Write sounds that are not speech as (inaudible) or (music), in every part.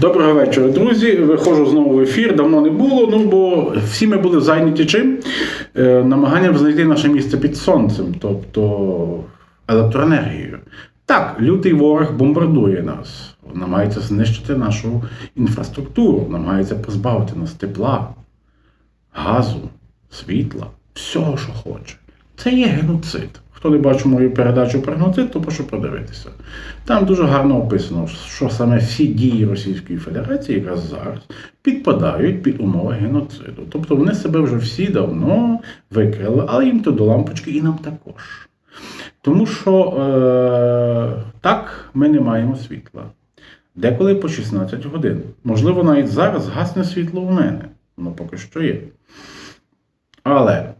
Доброго вечора, друзі. Виходжу знову в ефір. Давно не було. Ну бо всі ми були зайняті чим? Е, намаганням знайти наше місце під сонцем, тобто електроенергією. Так, лютий ворог бомбардує нас, намагається знищити нашу інфраструктуру, намагається позбавити нас тепла, газу, світла, всього, що хоче. Це є геноцид. Хто не бачив мою передачу про геноцид, то прошу подивитися. Там дуже гарно описано, що саме всі дії Російської Федерації якраз зараз підпадають під умови геноциду. Тобто вони себе вже всі давно викрили, але їм то до лампочки і нам також. Тому що е, так ми не маємо світла. Деколи по 16 годин. Можливо, навіть зараз гасне світло у мене. Воно поки що є. Але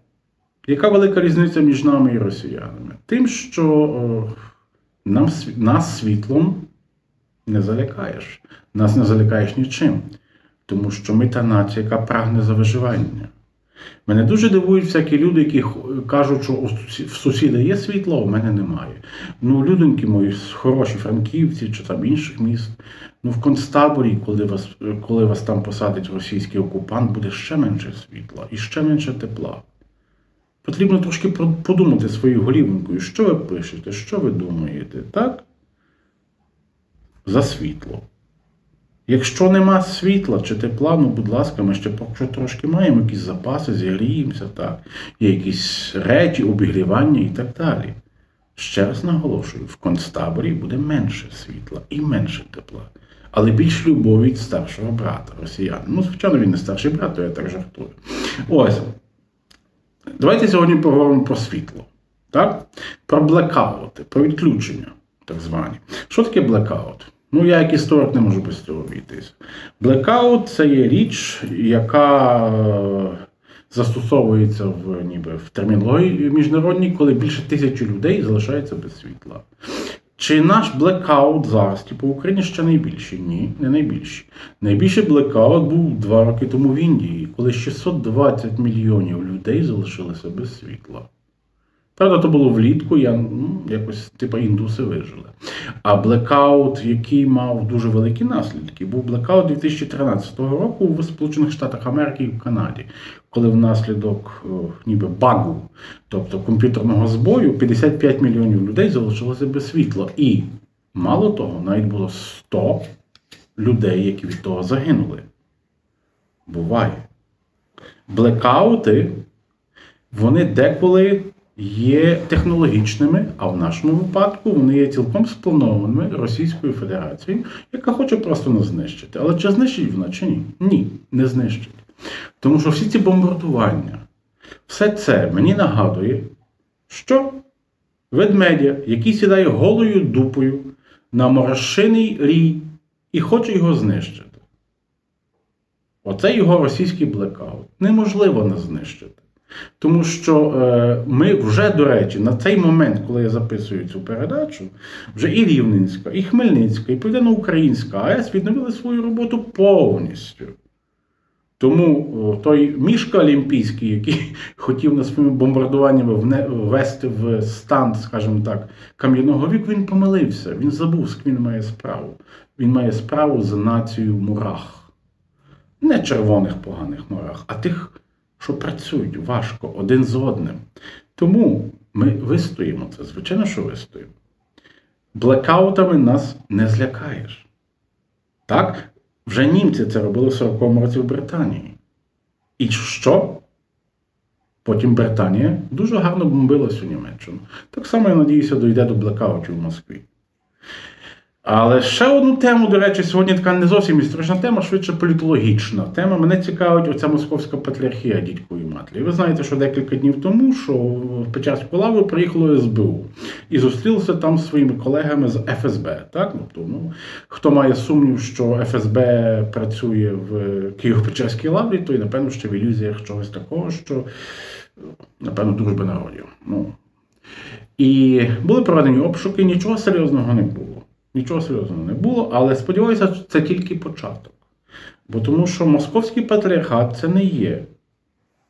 яка велика різниця між нами і росіянами? Тим, що е, нам, нас світлом не залякаєш. Нас не залякаєш нічим. Тому що ми та нація, яка прагне за виживання. Мене дуже дивують всякі люди, які кажуть, що в сусіда є світло, а в мене немає. Ну, людоньки мої, хороші франківці чи там інших міст. Ну, в концтаборі, коли вас, коли вас там посадить російський окупант, буде ще менше світла і ще менше тепла. Потрібно трошки подумати своєю голівинкою, що ви пишете, що ви думаєте, так? За світло. Якщо нема світла чи тепла, ну, будь ласка, ми ще поки що трошки маємо якісь запаси, зігріємося, так, є якісь речі, обігрівання і так далі. Ще раз наголошую, в концтаборі буде менше світла і менше тепла. Але більш любові від старшого брата росіян. Ну, звичайно, він не старший брат, то я так жартую. Ось. Давайте сьогодні поговоримо про світло. Так? Про блекаути, про відключення, так звані. Що таке блекаут? Ну, я як історик не можу без цього обійтись. Блекаут це є річ, яка е, застосовується в, ніби, в термінології міжнародній, коли більше тисячі людей залишається без світла. Чи наш блекаут зараз, типу, в Україні ще найбільший? Ні, не найбільший. Найбільший блекаут був два роки тому в Індії, коли 620 мільйонів людей залишилися без світла. Правда, то було влітку, я ну, якось типу індуси вижили. А блекаут, який мав дуже великі наслідки, був блекаут 2013 року в Сполучених Штатах Америки і в Канаді, коли внаслідок о, ніби багу, тобто комп'ютерного збою, 55 мільйонів людей залишилося без світла. І мало того, навіть було 100 людей, які від того загинули. Буває. Блекаути, вони деколи є технологічними, а в нашому випадку вони є цілком спланованими Російською Федерацією, яка хоче просто нас знищити. Але чи знищить вона чи ні? Ні, не знищить. Тому що всі ці бомбардування, все це мені нагадує, що ведмедя, який сідає голою дупою на морошиний рій і хоче його знищити. Оце його російський блекаут. Неможливо не знищити. Тому що е, ми вже, до речі, на цей момент, коли я записую цю передачу, вже і Рівненська, і Хмельницька, і Південно-Українська АЕС відновили свою роботу повністю. Тому о, той мішка Олімпійський, який (laughs) хотів нас своїми бомбардуваннями ввести в стан, скажімо так, кам'яного віку, він помилився. Він забув, з ким він має справу. Він має справу з нацією мурах. Не червоних поганих мурах, а тих, що працюють важко один з одним. Тому ми вистоїмо це, звичайно, що вистоїмо. Блекаутами нас не злякаєш. Так? Вже німці це робили в 40-му році в Британії. І що? Потім Британія дуже гарно бомбила всю Німеччину. Так само, я надіюся, дійде до блекаутів в Москві. Але ще одну тему, до речі, сьогодні така не зовсім історична тема, швидше політологічна тема. Мене цікавить оця московська патріархія дідької матері. Ви знаєте, що декілька днів тому, що в Печерську лаву приїхало СБУ і зустрілися там зі своїми колегами з ФСБ. Так? Тобто, ну, хто має сумнів, що ФСБ працює в Києво-Печерській лаврі, то й напевно ще в ілюзіях чогось такого, що напевно дружби народів. Ну. І були проведені обшуки, нічого серйозного не було. Нічого серйозного не було, але сподіваюся, це тільки початок. Бо тому що московський патріархат це не є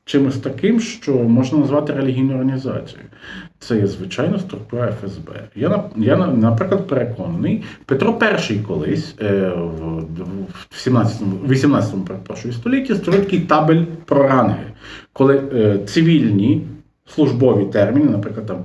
чимось таким, що можна назвати релігійною організацією. Це є звичайно структура ФСБ. Я, я наприклад, переконаний, Петро І колись е, в, в 17, 18 перепрошую, столітті створив такий табель про ранги, коли е, цивільні службові терміни, наприклад, там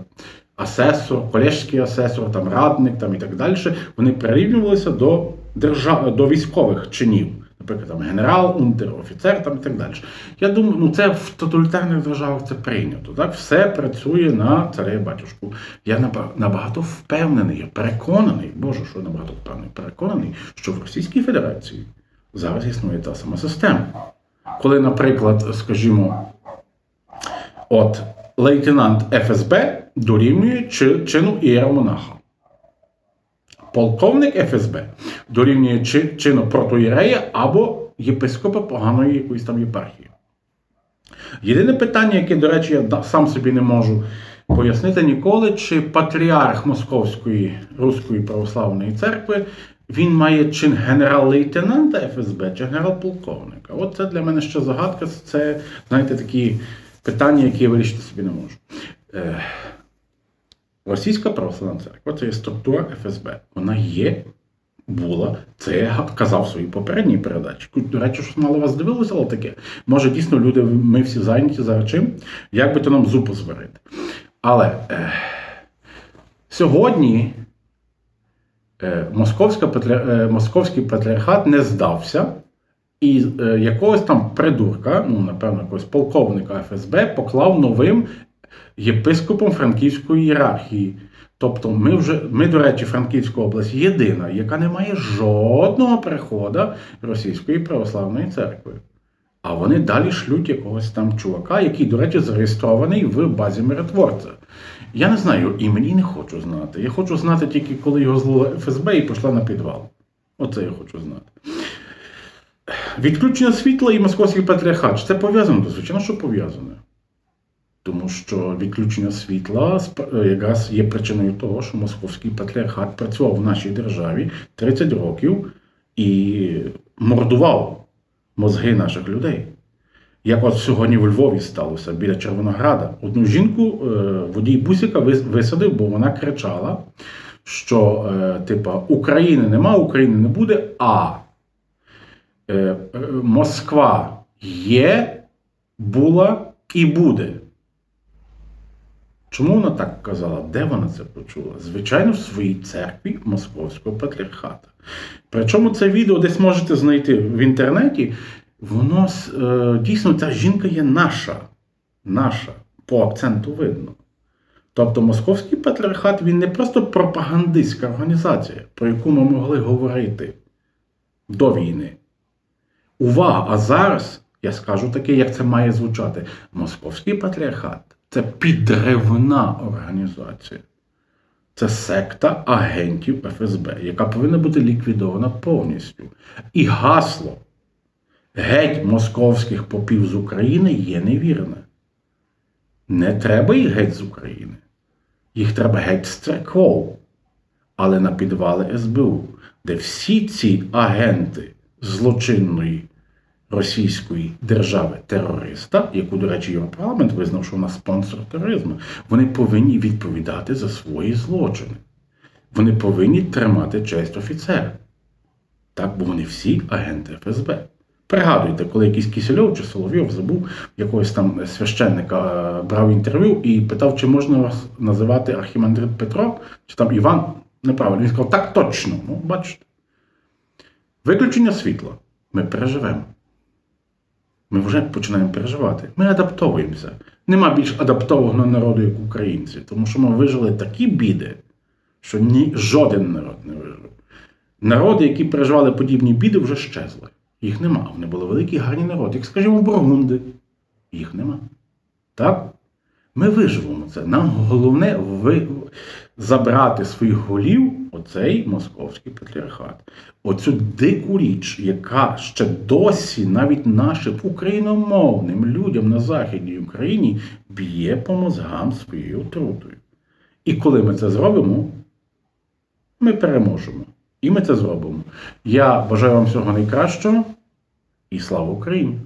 асесор, колежський асесор, там радник там, і так далі, вони прирівнювалися до, держав, до військових чинів. Наприклад, там генерал, унтер, офіцер там і так далі. Я думаю, ну це в тоталітарних державах це прийнято. Так? Все працює на царя батюшку. Я набагато впевнений, я переконаний, Боже, що набагато впевнений, переконаний, що в Російській Федерації зараз існує та сама система. Коли, наприклад, скажімо, от лейтенант ФСБ дорівнює чи- чину ієромонаха. Полковник ФСБ дорівнює чи, чину протоєрея або єпископа поганої якоїсь там єпархії. Єдине питання, яке, до речі, я сам собі не можу пояснити ніколи, чи патріарх Московської Руської православної церкви він має чин генерал-лейтенанта ФСБ чи генерал-полковника. От це для мене ще загадка. Це, знаєте, такі питання, які я вирішити собі не можу. Російська православна церква це є структура ФСБ. Вона є, була. Це я казав в своїй попередній передачі. До речі, що мало вас дивилося, але таке. Може, дійсно, люди, ми всі зайняті зараз чим, як би то нам зупу зварити. Але е, сьогодні е, Московська е, Московський патріархат не здався. І е, якогось там придурка, ну, напевно, якогось полковника ФСБ поклав новим єпископом Франківської ієрархії. Тобто, ми вже, ми, до речі, Франківська область єдина, яка не має жодного прихода Російської православної церкви. А вони далі шлють якогось там чувака, який, до речі, зареєстрований в базі миротворця. Я не знаю і не хочу знати. Я хочу знати тільки, коли його злила ФСБ і пішла на підвал. Оце я хочу знати. Відключення світла і московський патріархат. Це пов'язано? Звичайно, що пов'язане. Тому що відключення світла е, якраз є причиною того, що московський патріархат працював в нашій державі 30 років і мордував мозги наших людей. Як от сьогодні в Львові сталося біля Червонограда. Одну жінку е, водій бусика висадив, бо вона кричала, що е, типа України нема, України не буде, а Москва є, була і буде. Чому вона так казала? Де вона це почула? Звичайно, в своїй церкві Московського патріархата. Причому це відео десь можете знайти в інтернеті. Воно е, дійсно ця жінка є наша. Наша. По акценту видно. Тобто Московський патріархат він не просто пропагандистська організація, про яку ми могли говорити до війни. Увага! А зараз я скажу таке, як це має звучати. Московський патріархат це підривна організація. Це секта агентів ФСБ, яка повинна бути ліквідована повністю. І гасло геть московських попів з України є невірне. Не треба їх геть з України. Їх треба геть з церков, але на підвали СБУ, де всі ці агенти злочинної російської держави-терориста, яку, до речі, Європарламент визнав, що вона спонсор тероризму, вони повинні відповідати за свої злочини. Вони повинні тримати честь офіцера. Так, бо вони всі агенти ФСБ. Пригадуйте, коли якийсь Кисельов чи Соловйов забув якогось там священника е, брав інтерв'ю і питав, чи можна вас називати Архімандрит Петро, чи там Іван. Неправильно. Він сказав, так точно. Ну, бачите. Виключення світла ми переживемо. Ми вже починаємо переживати. Ми адаптовуємося. Нема більш адаптованого народу, як українці, тому що ми вижили такі біди, що ні, жоден народ не вижив. Народи, які переживали подібні біди, вже щезли. Їх нема. Вони були великі гарні народи, як, скажімо, бургунди. Їх нема. Так? Ми виживемо це. Нам головне. Забрати своїх голів оцей московський патріархат. Оцю дику річ, яка ще досі навіть нашим україномовним людям на Західній Україні б'є по мозгам своєю отрутою. І коли ми це зробимо, ми переможемо. І ми це зробимо. Я бажаю вам всього найкращого і слава Україні!